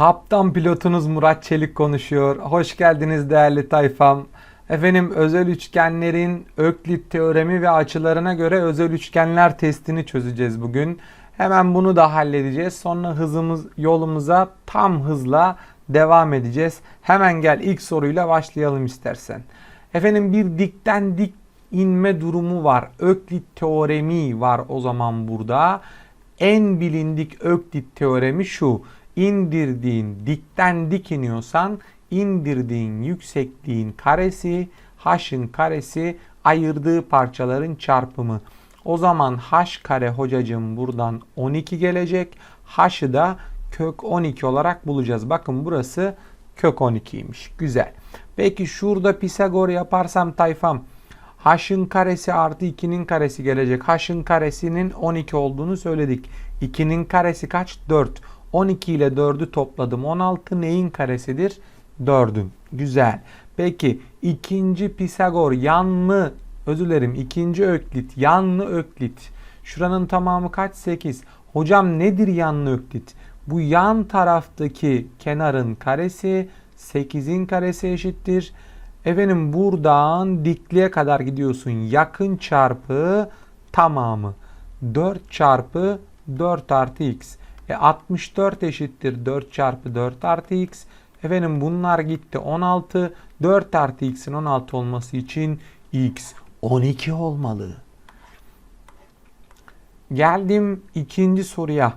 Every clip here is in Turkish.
Kaptan pilotunuz Murat Çelik konuşuyor. Hoş geldiniz değerli tayfam. Efendim özel üçgenlerin Öklit teoremi ve açılarına göre özel üçgenler testini çözeceğiz bugün. Hemen bunu da halledeceğiz. Sonra hızımız yolumuza tam hızla devam edeceğiz. Hemen gel ilk soruyla başlayalım istersen. Efendim bir dikten dik inme durumu var. Öklit teoremi var o zaman burada. En bilindik Öklit teoremi şu. İndirdiğin dikten dik iniyorsan indirdiğin yüksekliğin karesi h'ın karesi ayırdığı parçaların çarpımı. O zaman h kare hocacığım buradan 12 gelecek. h'ı da kök 12 olarak bulacağız. Bakın burası kök 12'ymiş. Güzel. Peki şurada Pisagor yaparsam tayfam h'ın karesi artı 2'nin karesi gelecek. h'ın karesinin 12 olduğunu söyledik. 2'nin karesi kaç? 4. 12 ile 4'ü topladım. 16 neyin karesidir? 4'ün. Güzel. Peki ikinci Pisagor yanlı özür dilerim ikinci öklit yanlı öklit. Şuranın tamamı kaç? 8. Hocam nedir yanlı öklit? Bu yan taraftaki kenarın karesi 8'in karesi eşittir. Efendim buradan dikliğe kadar gidiyorsun. Yakın çarpı tamamı. 4 çarpı 4 artı x. E 64 eşittir 4 çarpı 4 artı x. Efendim bunlar gitti 16. 4 artı x'in 16 olması için x 12 olmalı. Geldim ikinci soruya.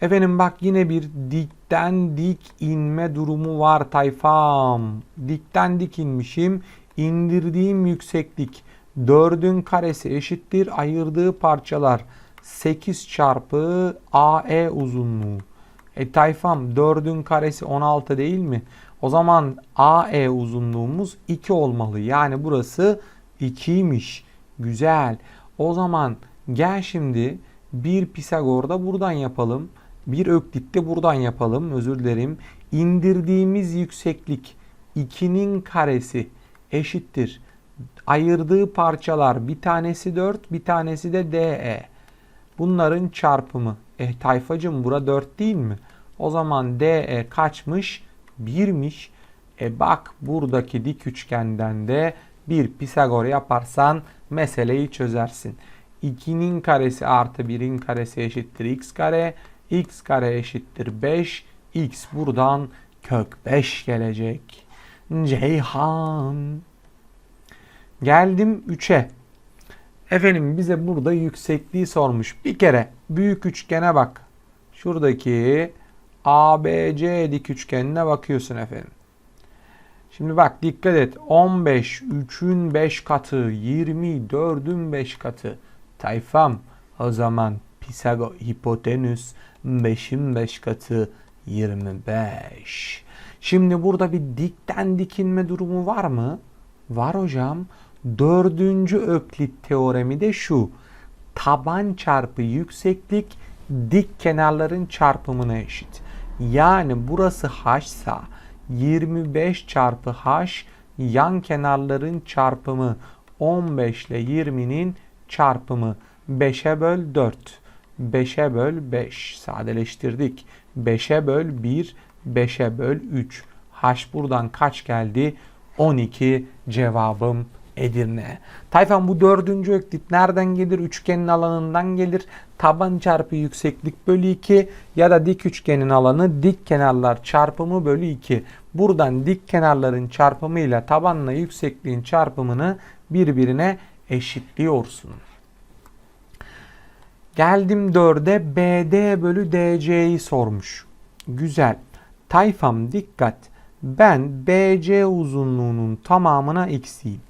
Efendim bak yine bir dikten dik inme durumu var tayfam. Dikten dik inmişim. İndirdiğim yükseklik 4'ün karesi eşittir ayırdığı parçalar 8 çarpı AE uzunluğu. E tayfam 4'ün karesi 16 değil mi? O zaman AE uzunluğumuz 2 olmalı. Yani burası 2'ymiş. Güzel. O zaman gel şimdi bir Pisagor'da buradan yapalım. Bir Öklit'te buradan yapalım. Özür dilerim. İndirdiğimiz yükseklik 2'nin karesi eşittir. Ayırdığı parçalar bir tanesi 4 bir tanesi de DE. Bunların çarpımı. E tayfacım bura 4 değil mi? O zaman DE kaçmış? 1'miş. E bak buradaki dik üçgenden de bir Pisagor yaparsan meseleyi çözersin. 2'nin karesi artı 1'in karesi eşittir x kare. x kare eşittir 5. x buradan kök 5 gelecek. Ceyhan. Geldim 3'e. Efendim bize burada yüksekliği sormuş. Bir kere büyük üçgene bak. Şuradaki ABC dik üçgenine bakıyorsun efendim. Şimdi bak dikkat et. 15 3'ün 5 katı, 20 4'ün 5 katı. Tayfam o zaman Pisagor hipotenüs 5'in 5 katı 25. Şimdi burada bir dikten dikinme durumu var mı? Var hocam. Dördüncü öklit teoremi de şu. Taban çarpı yükseklik dik kenarların çarpımına eşit. Yani burası h ise 25 çarpı h yan kenarların çarpımı 15 ile 20'nin çarpımı 5'e böl 4. 5'e böl 5 sadeleştirdik. 5'e böl 1, 5'e böl 3. H buradan kaç geldi? 12 cevabım Edirne. Tayfan bu dördüncü öklit nereden gelir? Üçgenin alanından gelir. Taban çarpı yükseklik bölü 2 ya da dik üçgenin alanı dik kenarlar çarpımı bölü 2. Buradan dik kenarların çarpımıyla tabanla yüksekliğin çarpımını birbirine eşitliyorsun. Geldim 4'e BD bölü DC'yi sormuş. Güzel. Tayfam dikkat. Ben BC uzunluğunun tamamına x'iyim.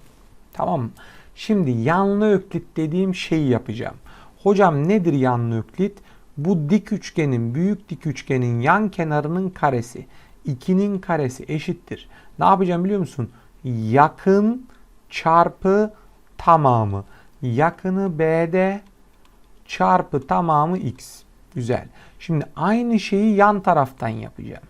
Tamam mı? Şimdi yanlı öklit dediğim şeyi yapacağım. Hocam nedir yanlı öklit? Bu dik üçgenin, büyük dik üçgenin yan kenarının karesi. 2'nin karesi eşittir. Ne yapacağım biliyor musun? Yakın çarpı tamamı. Yakını BD çarpı tamamı x. Güzel. Şimdi aynı şeyi yan taraftan yapacağım.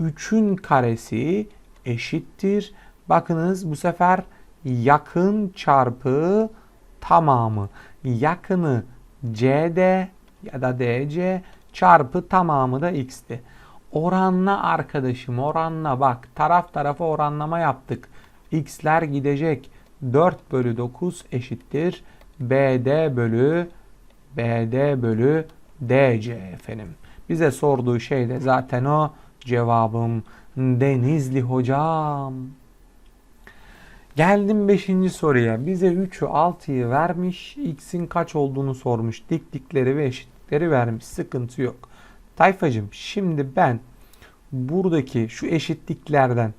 3'ün karesi eşittir. Bakınız bu sefer yakın çarpı tamamı. Yakını CD ya da DC çarpı tamamı da x'ti. Oranla arkadaşım oranla bak taraf tarafa oranlama yaptık. X'ler gidecek. 4 bölü 9 eşittir. BD bölü BD bölü DC efendim. Bize sorduğu şey de zaten o cevabım Denizli hocam. Geldim 5. soruya. Bize 3'ü 6'yı vermiş. X'in kaç olduğunu sormuş. Diklikleri ve eşitlikleri vermiş. Sıkıntı yok. Tayfacım şimdi ben buradaki şu eşitliklerden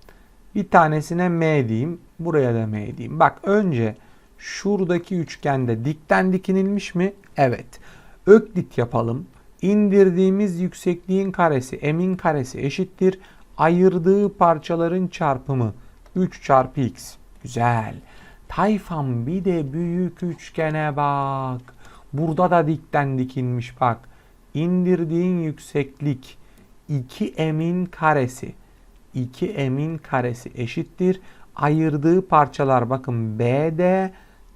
bir tanesine M diyeyim. Buraya da M diyeyim. Bak önce şuradaki üçgende dikten dikinilmiş mi? Evet. Öklit yapalım. İndirdiğimiz yüksekliğin karesi m'in karesi eşittir. Ayırdığı parçaların çarpımı 3 çarpı x. Güzel. Tayfam bir de büyük üçgene bak. Burada da dikten dikilmiş bak. İndirdiğin yükseklik 2m'in karesi. 2m'in karesi eşittir. Ayırdığı parçalar bakın BD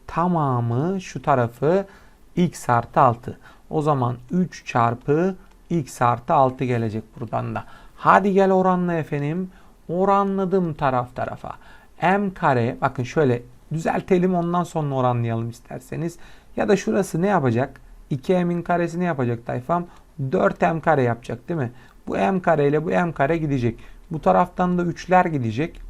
tamamı şu tarafı x artı 6. O zaman 3 çarpı x artı 6 gelecek buradan da. Hadi gel oranla efendim. Oranladım taraf tarafa. M kare bakın şöyle düzeltelim ondan sonra oranlayalım isterseniz. Ya da şurası ne yapacak? 2m'in karesi ne yapacak tayfam? 4m kare yapacak değil mi? Bu m kare ile bu m kare gidecek. Bu taraftan da 3'ler gidecek.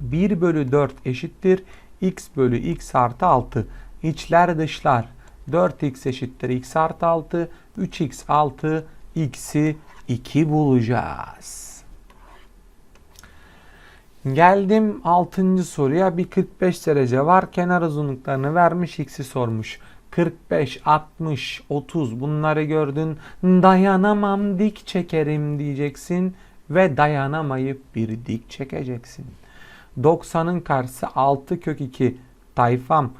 1 bölü 4 eşittir. x bölü x artı 6. İçler dışlar. 4x eşittir x artı 6. 3x 6. x'i 2 bulacağız. Geldim 6. soruya. Bir 45 derece var. Kenar uzunluklarını vermiş. X'i sormuş. 45, 60, 30 bunları gördün. Dayanamam dik çekerim diyeceksin. Ve dayanamayıp bir dik çekeceksin. 90'ın karşısı 6 kök 2. Tayfam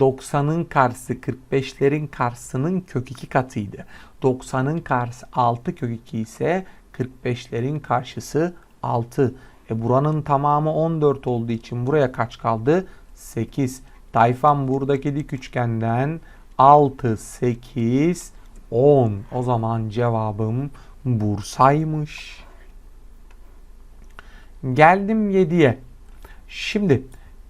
90'ın karşısı 45'lerin karşısının kök 2 katıydı. 90'ın karşısı 6 kök 2 ise 45'lerin karşısı 6. E buranın tamamı 14 olduğu için buraya kaç kaldı? 8. Tayfam buradaki dik üçgenden 6, 8, 10. O zaman cevabım Bursa'ymış. Geldim 7'ye. Şimdi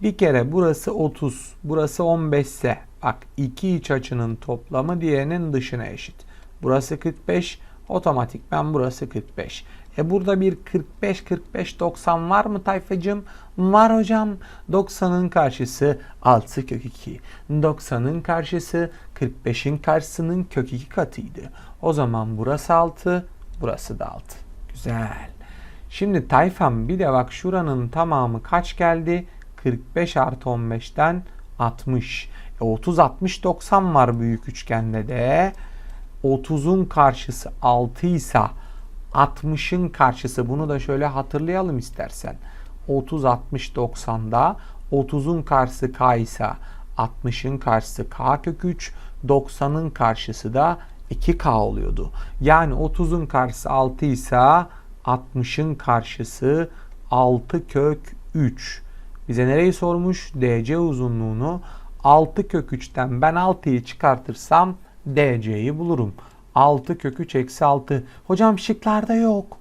bir kere burası 30, burası 15 ise bak iki iç açının toplamı diğerinin dışına eşit. Burası 45, otomatik ben burası 45. E burada bir 45 45 90 var mı tayfacım? Var hocam. 90'ın karşısı 6 kök 2. 90'ın karşısı 45'in karşısının kök 2 katıydı. O zaman burası 6, burası da 6. Güzel. Şimdi tayfam bir de bak şuranın tamamı kaç geldi? 45 artı 15'ten 60. E 30, 60, 90 var büyük üçgende de. 30'un karşısı 6 ise 60'ın karşısı bunu da şöyle hatırlayalım istersen. 30, 60, 90'da 30'un karşısı k ise 60'ın karşısı k kök 3, 90'ın karşısı da 2k oluyordu. Yani 30'un karşısı 6 ise 60'ın karşısı 6 kök 3. Bize nereyi sormuş? DC uzunluğunu 6 kök 3'ten ben 6'yı çıkartırsam DC'yi bulurum. 6 kök 3 eksi 6. Hocam şıklarda yok.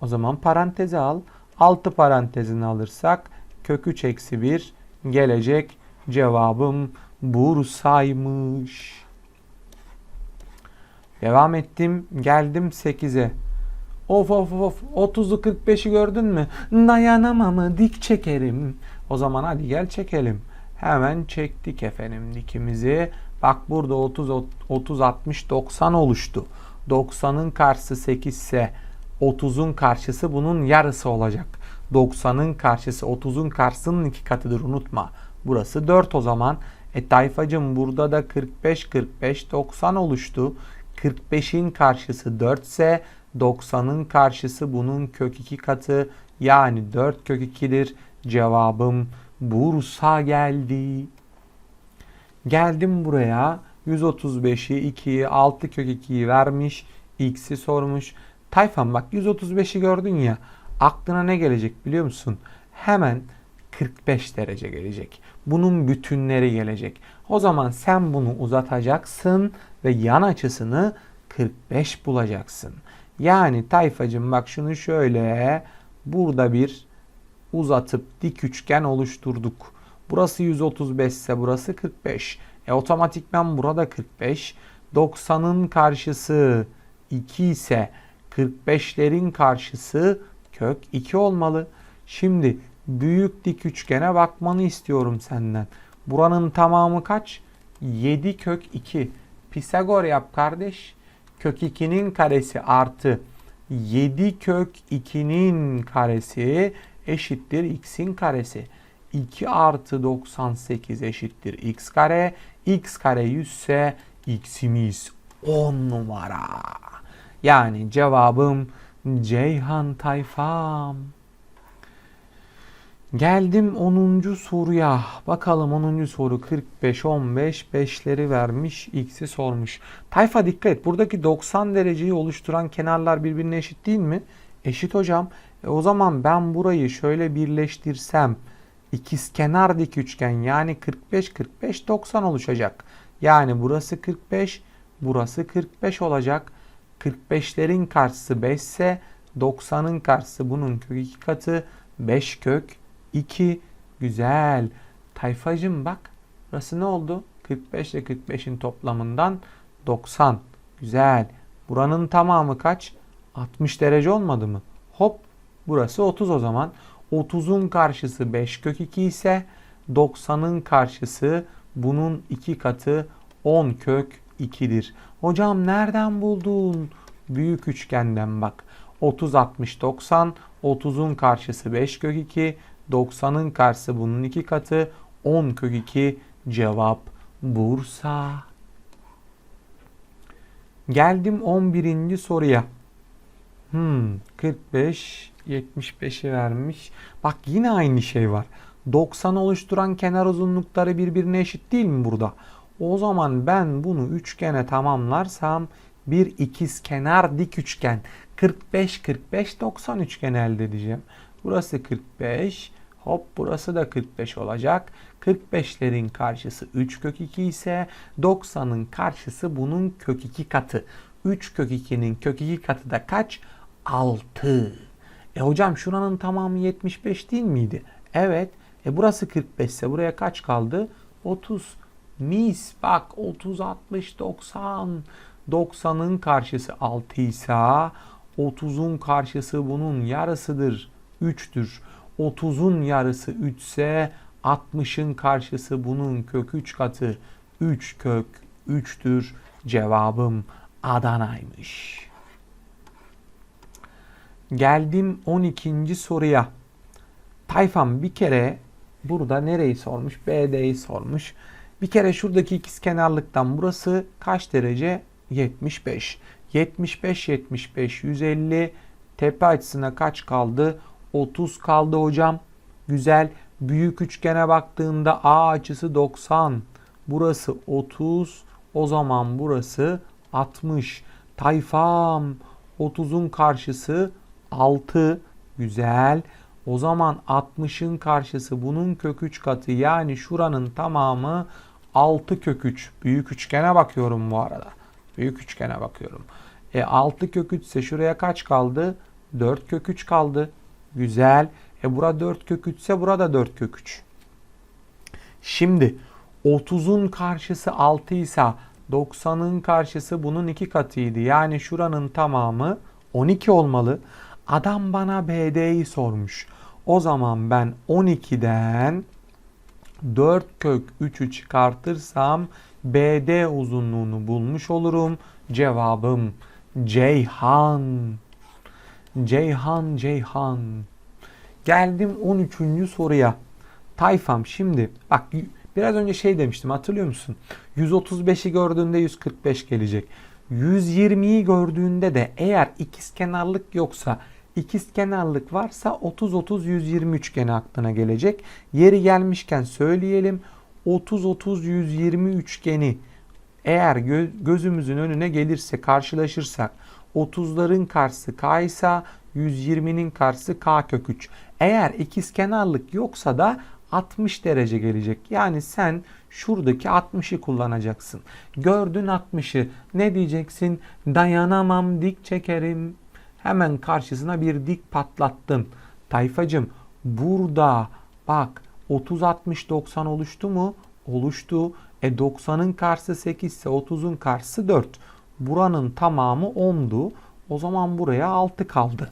O zaman paranteze al. 6 parantezini alırsak kök 3 eksi 1 gelecek. Cevabım Bursa'ymış. Devam ettim. Geldim 8'e. Of of of 30'u 45'i gördün mü? Dayanamamı dik çekerim. O zaman hadi gel çekelim. Hemen çektik efendim dikimizi. Bak burada 30 30 60 90 oluştu. 90'ın karşısı 8 ise 30'un karşısı bunun yarısı olacak. 90'ın karşısı 30'un karşısının iki katıdır unutma. Burası 4 o zaman. E tayfacım burada da 45 45 90 oluştu. 45'in karşısı 4 ise 90'ın karşısı bunun kök 2 katı yani 4 kök 2'dir. Cevabım Bursa geldi. Geldim buraya 135'i 2'yi 6 kök 2'yi vermiş. X'i sormuş. Tayfan bak 135'i gördün ya aklına ne gelecek biliyor musun? Hemen 45 derece gelecek. Bunun bütünleri gelecek. O zaman sen bunu uzatacaksın ve yan açısını 45 bulacaksın. Yani tayfacım bak şunu şöyle burada bir uzatıp dik üçgen oluşturduk. Burası 135 ise burası 45. E otomatikman burada 45. 90'ın karşısı 2 ise 45'lerin karşısı kök 2 olmalı. Şimdi büyük dik üçgene bakmanı istiyorum senden. Buranın tamamı kaç? 7 kök 2. Pisagor yap kardeş. Kök 2'nin karesi artı 7 kök 2'nin karesi eşittir x'in karesi. 2 artı 98 eşittir x kare. x kare 100 ise x'imiz 10 numara. Yani cevabım Ceyhan Tayfam. Geldim 10. soruya. Bakalım 10. soru 45 15 5'leri vermiş. X'i sormuş. Tayfa dikkat et. Buradaki 90 dereceyi oluşturan kenarlar birbirine eşit değil mi? Eşit hocam. E o zaman ben burayı şöyle birleştirsem ikizkenar dik üçgen yani 45 45 90 oluşacak. Yani burası 45, burası 45 olacak. 45'lerin karşısı 5 ise 90'ın karşısı bunun kök 2 katı 5 kök 2 güzel. Tayfacım bak burası ne oldu? 45 ile 45'in toplamından 90. Güzel. Buranın tamamı kaç? 60 derece olmadı mı? Hop burası 30 o zaman. 30'un karşısı 5 kök 2 ise 90'ın karşısı bunun 2 katı 10 kök 2'dir. Hocam nereden buldun? Büyük üçgenden bak. 30 60 90 30'un karşısı 5 kök 2 90'ın karşısı bunun 2 katı 10 kök 2 cevap Bursa. Geldim 11. soruya. Hmm, 45 75'i vermiş. Bak yine aynı şey var. 90 oluşturan kenar uzunlukları birbirine eşit değil mi burada? O zaman ben bunu üçgene tamamlarsam bir ikiz kenar dik üçgen 45 45 90 üçgen elde edeceğim. Burası 45 hop burası da 45 olacak. 45'lerin karşısı 3 kök 2 ise 90'ın karşısı bunun kök 2 katı. 3 kök 2'nin kök 2 katı da kaç? 6. E hocam şuranın tamamı 75 değil miydi? Evet. E burası 45 ise buraya kaç kaldı? 30. Mis bak 30 60 90. 90'ın karşısı 6 ise 30'un karşısı bunun yarısıdır. 3'tür. 30'un yarısı 3 ise 60'ın karşısı bunun kök 3 katı. 3 kök 3'tür. Cevabım Adana'ymış. Geldim 12. soruya. Tayfam bir kere burada nereyi sormuş? BD'yi sormuş. Bir kere şuradaki ikizkenarlıktan burası kaç derece? 75. 75 75 150 tepe açısına kaç kaldı? 30 kaldı hocam. Güzel. Büyük üçgene baktığında A açısı 90. Burası 30. O zaman burası 60. Tayfam 30'un karşısı 6. Güzel. O zaman 60'ın karşısı bunun kök 3 katı yani şuranın tamamı 6 kök 3. Büyük üçgene bakıyorum bu arada. Büyük üçgene bakıyorum. E 6 kök 3 ise şuraya kaç kaldı? 4 kök 3 kaldı. Güzel. E bura 4 kök 3 ise burada 4 kök 3. Şimdi 30'un karşısı 6 ise 90'ın karşısı bunun 2 katıydı. Yani şuranın tamamı 12 olmalı. Adam bana BD'yi sormuş. O zaman ben 12'den 4 kök 3'ü çıkartırsam BD uzunluğunu bulmuş olurum. Cevabım Ceyhan. Ceyhan Ceyhan. Geldim 13. soruya. Tayfam şimdi bak biraz önce şey demiştim hatırlıyor musun? 135'i gördüğünde 145 gelecek. 120'yi gördüğünde de eğer ikizkenarlık yoksa ikizkenarlık varsa 30 30 120 üçgeni aklına gelecek. Yeri gelmişken söyleyelim. 30 30 120 üçgeni eğer gö- gözümüzün önüne gelirse karşılaşırsak 30'ların karşısı k ise 120'nin karşısı k kök 3. Eğer ikizkenarlık yoksa da 60 derece gelecek. Yani sen şuradaki 60'ı kullanacaksın. Gördün 60'ı ne diyeceksin? Dayanamam dik çekerim. Hemen karşısına bir dik patlattın. Tayfacım burada bak 30 60 90 oluştu mu? Oluştu. E 90'ın karşısı 8 ise 30'un karşısı 4. Buranın tamamı 10'du. O zaman buraya 6 kaldı.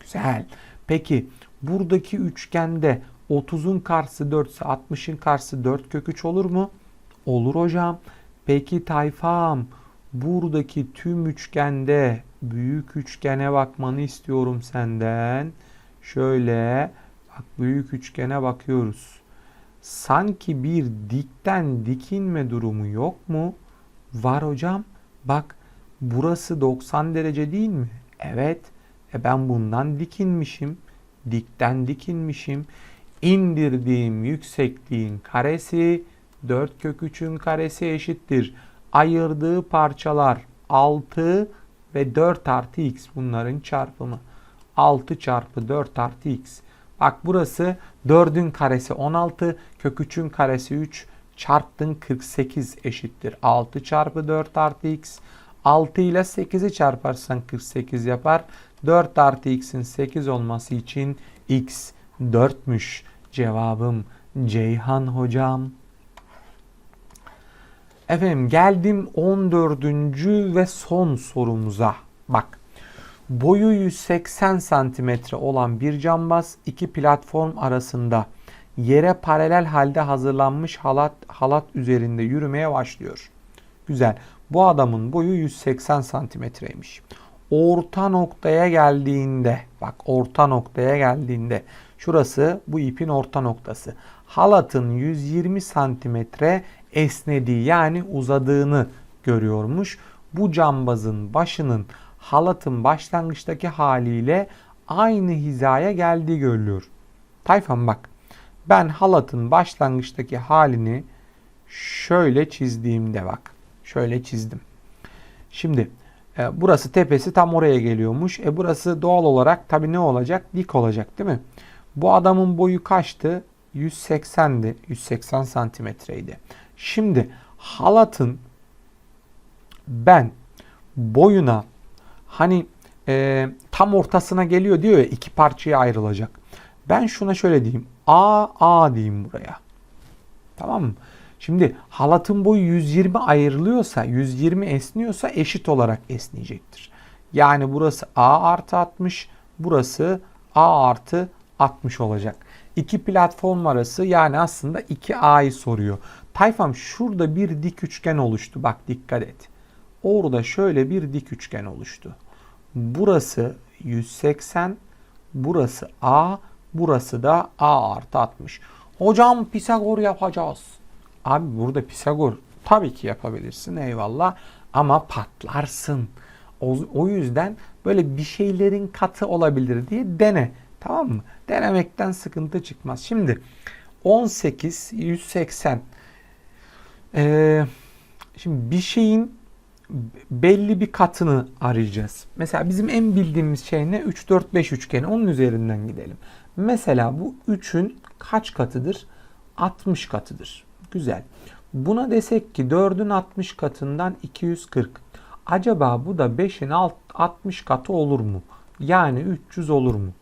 Güzel. Peki buradaki üçgende 30'un karşısı 4 ise 60'ın karşısı 4 kök 3 olur mu? Olur hocam. Peki tayfam buradaki tüm üçgende büyük üçgene bakmanı istiyorum senden. Şöyle bak büyük üçgene bakıyoruz. Sanki bir dikten dikinme durumu yok mu? Var hocam. Bak burası 90 derece değil mi? Evet. E ben bundan dikinmişim. Dikten dikinmişim. İndirdiğim yüksekliğin karesi 4 kök 3'ün karesi eşittir. Ayırdığı parçalar 6 ve 4 artı x bunların çarpımı. 6 çarpı 4 artı x. Bak burası 4'ün karesi 16, kök 3'ün karesi 3 çarptın 48 eşittir. 6 çarpı 4 artı x. 6 ile 8'i çarparsan 48 yapar. 4 artı x'in 8 olması için x 4'müş. Cevabım Ceyhan hocam. Efendim geldim 14. ve son sorumuza. Bak boyu 180 santimetre olan bir cambaz iki platform arasında yere paralel halde hazırlanmış halat, halat üzerinde yürümeye başlıyor. Güzel. Bu adamın boyu 180 santimetreymiş. Orta noktaya geldiğinde bak orta noktaya geldiğinde şurası bu ipin orta noktası. Halatın 120 santimetre esnediği yani uzadığını görüyormuş. Bu cambazın başının halatın başlangıçtaki haliyle aynı hizaya geldiği görülüyor. Tayfan bak ben halatın başlangıçtaki halini şöyle çizdiğimde bak. Şöyle çizdim. Şimdi e, burası tepesi tam oraya geliyormuş. E burası doğal olarak tabi ne olacak? Dik olacak değil mi? Bu adamın boyu kaçtı? 180'di. 180 santimetreydi. Şimdi halatın ben boyuna hani e, tam ortasına geliyor diyor ya iki parçaya ayrılacak. Ben şuna şöyle diyeyim. A A diyeyim buraya. Tamam mı? Şimdi halatın boyu 120 ayrılıyorsa, 120 esniyorsa eşit olarak esneyecektir. Yani burası A artı 60, burası A artı 60 olacak. İki platform arası yani aslında 2A'yı soruyor. Tayfam şurada bir dik üçgen oluştu. Bak dikkat et. Orada şöyle bir dik üçgen oluştu. Burası 180, burası A, burası da A artı 60. Hocam Pisagor yapacağız. Abi burada Pisagor tabii ki yapabilirsin eyvallah ama patlarsın. O, o yüzden böyle bir şeylerin katı olabilir diye dene. Tamam mı? Denemekten sıkıntı çıkmaz. Şimdi 18 180 ee, şimdi bir şeyin belli bir katını arayacağız. Mesela bizim en bildiğimiz şey ne? 3 4 5 üçgeni. Onun üzerinden gidelim. Mesela bu 3'ün kaç katıdır? 60 katıdır. Güzel. Buna desek ki 4'ün 60 katından 240. Acaba bu da 5'in 60 katı olur mu? Yani 300 olur mu?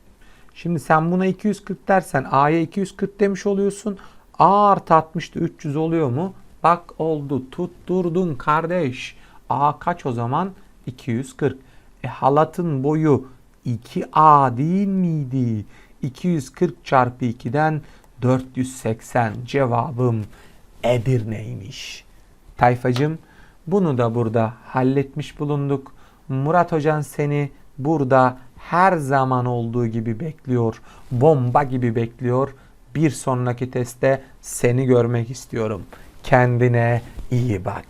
Şimdi sen buna 240 dersen A'ya 240 demiş oluyorsun. A artı 60 da 300 oluyor mu? Bak oldu. Tutturdun kardeş. A kaç o zaman? 240. E halatın boyu 2A değil miydi? 240 çarpı 2'den 480 cevabım Edirne'ymiş. Tayfacım bunu da burada halletmiş bulunduk. Murat Hocan seni burada her zaman olduğu gibi bekliyor. Bomba gibi bekliyor. Bir sonraki testte seni görmek istiyorum. Kendine iyi bak.